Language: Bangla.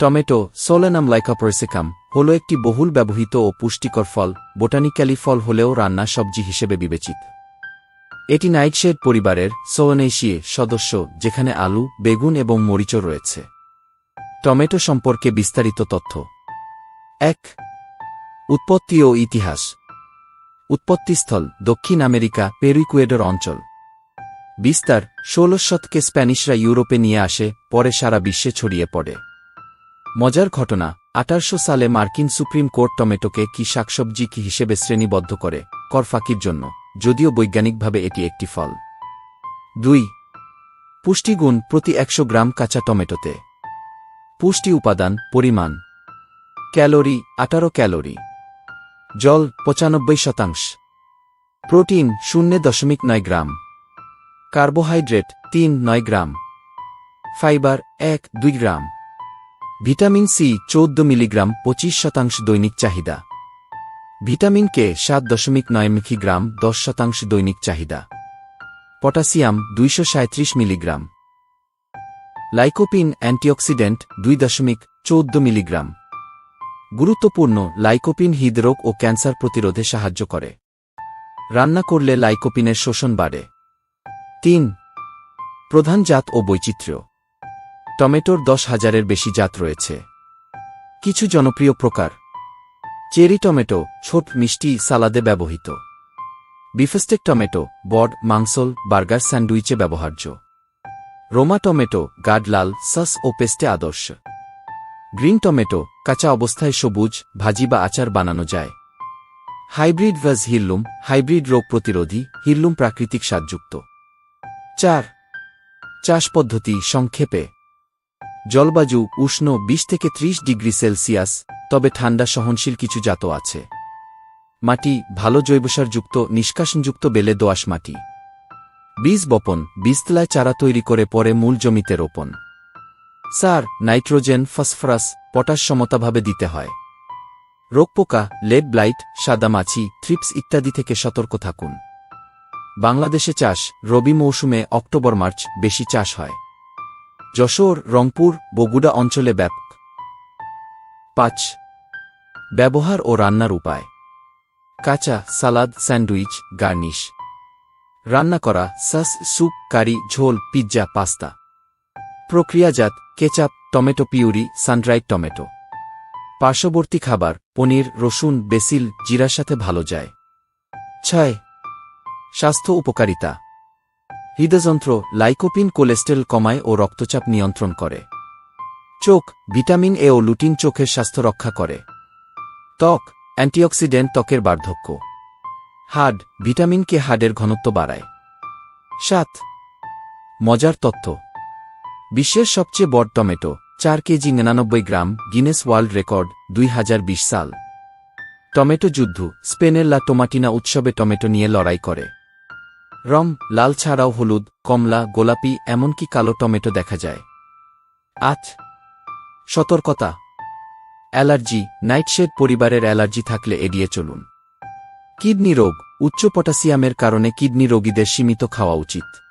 টমেটো, সোলেনাম লাইকাপরসেকাম, হল একটি বহুল ব্যবহৃত ও পুষ্টিকর ফল, বোটানিক্যালি ফল হলেও রান্না সবজি হিসেবে বিবেচিত। এটি নাইটশেড পরিবারের সোলেনেশিয়ে সদস্য, যেখানে আলু, বেগুন এবং মরিচও রয়েছে। টমেটো সম্পর্কে বিস্তারিত তথ্য। এক, উৎপত্তি ও ইতিহাস। উৎপত্তিস্থল, দক্ষিণ আমেরিকা, পেরুইকুয়েডর অঞ্চল। বিস্তার, ষোলশ শতকে স্প্যানিশরা ইউরোপে নিয়ে আসে, পরে সারা বিশ্বে ছড়িয়ে পড়ে। মজার ঘটনা, আঠারোশো সালে মার্কিন সুপ্রিম কোর্ট টমেটোকে কি শাকসবজি কি হিসেবে শ্রেণীবদ্ধ করে, করফাকির জন্য, যদিও বৈজ্ঞানিকভাবে এটি একটি ফল। দুই, পুষ্টিগুণ প্রতি একশো গ্রাম কাঁচা টমেটোতে। পুষ্টি উপাদান, পরিমাণ। ক্যালোরি, আঠারো ক্যালোরি। জল, পঁচানব্বই শতাংশ। প্রোটিন, শূন্য দশমিক নয় গ্রাম। কার্বোহাইড্রেট, তিন নয় গ্রাম। ফাইবার, এক, দুই গ্রাম। ভিটামিন সি চৌদ্দ মিলিগ্রাম পঁচিশ শতাংশ দৈনিক চাহিদা। ভিটামিন কে সাত দশমিক নয় মিলিগ্রাম দশ শতাংশ দৈনিক চাহিদা। পটাশিয়াম দুইশো মিলিগ্রাম। লাইকোপিন অ্যান্টিঅক্সিডেন্ট দুই দশমিক চৌদ্দ মিলিগ্রাম। গুরুত্বপূর্ণ, লাইকোপিন হৃদরোগ ও ক্যান্সার প্রতিরোধে সাহায্য করে। রান্না করলে লাইকোপিনের শোষণ বাড়ে। তিন, প্রধান জাত ও বৈচিত্র্য। টমেটোর দশ হাজারের বেশি জাত রয়েছে। কিছু জনপ্রিয় প্রকার। চেরি টমেটো, ছোট, মিষ্টি সালাদে ব্যবহৃত। বিফেস্টেক টমেটো, বড, মাংসল, বার্গার স্যান্ডউইচে ব্যবহার্য। রোমা টমেটো, গাঢ় লাল, সস ও পেস্টে আদর্শ। গ্রিন টমেটো, কাঁচা অবস্থায় সবুজ, ভাজি বা আচার বানানো যায়। হাইব্রিড ভাজ হিরলুম হাইব্রিড রোগ প্রতিরোধী হিরলুম প্রাকৃতিক স্বাদযুক্ত। চার, চাষ পদ্ধতি সংক্ষেপে। জলবায়ু উষ্ণ বিশ থেকে ত্রিশ ডিগ্রি সেলসিয়াস, তবে ঠান্ডা সহনশীল কিছু জাতও আছে। মাটি ভালো জৈবসারযুক্ত, নিষ্কাশনযুক্ত বেলে দোআঁশ মাটি। বীজ বপন, বীজতলায় চারা তৈরি করে পরে মূল জমিতে রোপণ। সার, নাইট্রোজেন, ফসফরাস, পটাশ সমতাভাবে দিতে হয়। রোগপোকা লেড ব্লাইট সাদামাছি থ্রিপস ইত্যাদি থেকে সতর্ক থাকুন। বাংলাদেশে চাষ, রবি মৌসুমে অক্টোবর মার্চ, বেশি চাষ হয়। যশোর, রংপুর, বগুড়া অঞ্চলে ব্যাপক। পাঁচ, ব্যবহার ও রান্নার উপায়। কাঁচা, সালাদ, স্যান্ডউইচ, গার্নিশ। রান্না করা, সস, স্যুপ, কারি, ঝোল, পিৎজা, পাস্তা। প্রক্রিয়াজাত, ketchup, tomato puree, sundried tomato. পার্শ্ববর্তী খাবার, পনির, রসুন, বেসিল, জিরার সাথে ভালো যায়। ছয়, স্বাস্থ্য উপকারিতা। হৃদযন্ত্র লাইকোপিন কোলেস্টেরল কমায় ও রক্তচাপ নিয়ন্ত্রণ করে। চোখ, ভিটামিন এ ও লুটিন চোখের স্বাস্থ্য রক্ষা করে। ত্বক, অ্যান্টিঅক্সিডেন্ট ত্বকের বার্ধক্য। হাড, ভিটামিন কে হাডের ঘনত্ব বাড়ায়। সাত, মজার তথ্য বিশ্বের সবচেয়ে বড় টমেটো, চার কেজি নিরানব্বই গ্রাম, গিনেস ওয়ার্ল্ড রেকর্ড, দুই হাজার বিশ সাল। টমেটো যুদ্ধ, স্পেনের লা টোমাটিনা উৎসবে টমেটো নিয়ে লড়াই করে। রম, লাল ছাড়াও হলুদ, কমলা, গোলাপি, এমনকি কালো টমেটো দেখা যায়। আট সতর্কতা। অ্যালার্জি। নাইটশেড পরিবারের অ্যালার্জি থাকলে এড়িয়ে চলুন। কিডনি রোগ। উচ্চ পটাশিয়ামের কারণে কিডনি রোগীদের সীমিত খাওয়া উচিত।